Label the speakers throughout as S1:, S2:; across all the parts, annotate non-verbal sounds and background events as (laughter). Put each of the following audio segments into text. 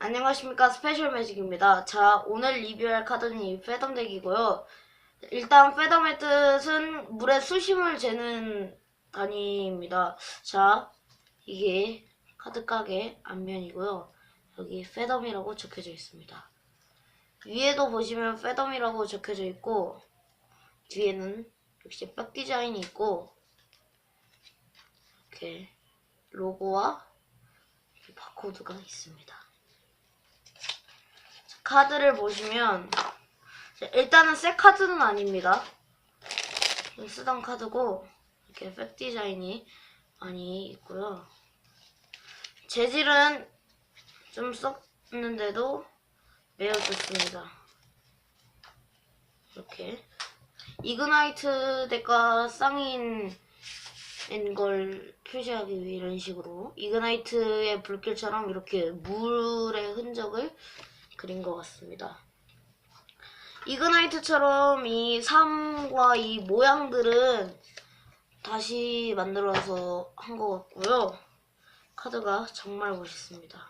S1: 안녕하십니까 스페셜 매직입니다. 자 오늘 리뷰할 카드는 이 패덤 덱이고요. 일단 패덤의 뜻은 물의 수심을 재는 단위입니다. 자 이게 카드 가게 앞면이고요. 여기 패덤이라고 적혀져 있습니다. 위에도 보시면 패덤이라고 적혀져 있고 뒤에는 역시 백 디자인이 있고 이렇게 로고와 바코드가 있습니다. 카드를 보시면 일단은 새 카드는 아닙니다. 쓰던 카드고 이렇게 백 디자인이 많이 있고요. 재질은 좀 썩는데도 매우 좋습니다. 이렇게 이그나이트 덱과 쌍인 걸 표시하기 위해 이런 식으로 이그나이트의 불길처럼 이렇게 물의 흔적을 그린 것 같습니다. 이그나이트처럼 이 삶과 이 모양들은 다시 만들어서 한 것 같고요. 카드가 정말 멋있습니다.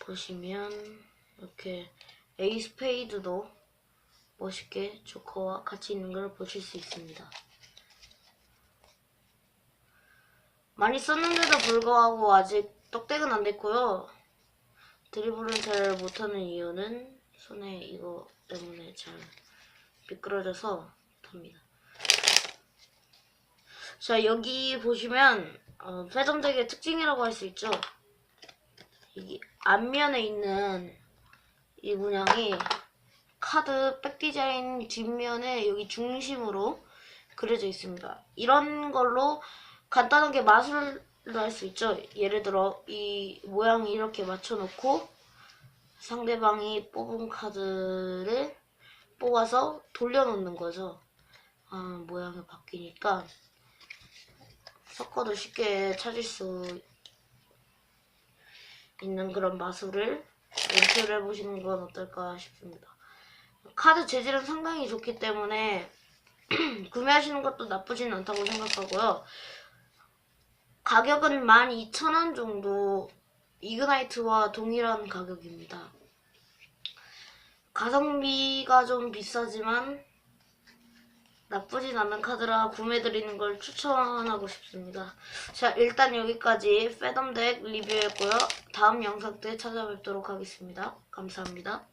S1: 보시면 이렇게 에이 스페이드도 멋있게 조커와 같이 있는 걸 보실 수 있습니다. 많이 썼는데도 불구하고 아직 떡대은 안 됐고요. 드리블은 잘 못하는 이유는 손에 이거 때문에 잘 미끄러져서 못합니다. 자 여기 보시면 어, 패덤덱의 특징이라고 할 수 있죠. 이 앞면에 있는 이 문양이 카드 백 디자인 뒷면에 여기 중심으로 그려져 있습니다. 이런 걸로 간단하게 마술을 할 수 있죠. 예를 들어 이 모양이 이렇게 맞춰놓고 상대방이 뽑은 카드를 뽑아서 돌려놓는 거죠. 아, 모양이 바뀌니까 섞어도 쉽게 찾을 수 있는 그런 마술을 연출해 보시는 건 어떨까 싶습니다. 카드 재질은 상당히 좋기 때문에 (clears throat) 구매하시는 것도 나쁘진 않다고 생각하고요. 가격은 12,000원 정도 이그나이트와 동일한 가격입니다. 가성비가 좀 비싸지만 나쁘진 않은 카드라 구매드리는 걸 추천하고 싶습니다. 자 일단 여기까지 패덤덱 리뷰였고요. 다음 영상 때 찾아뵙도록 하겠습니다. 감사합니다.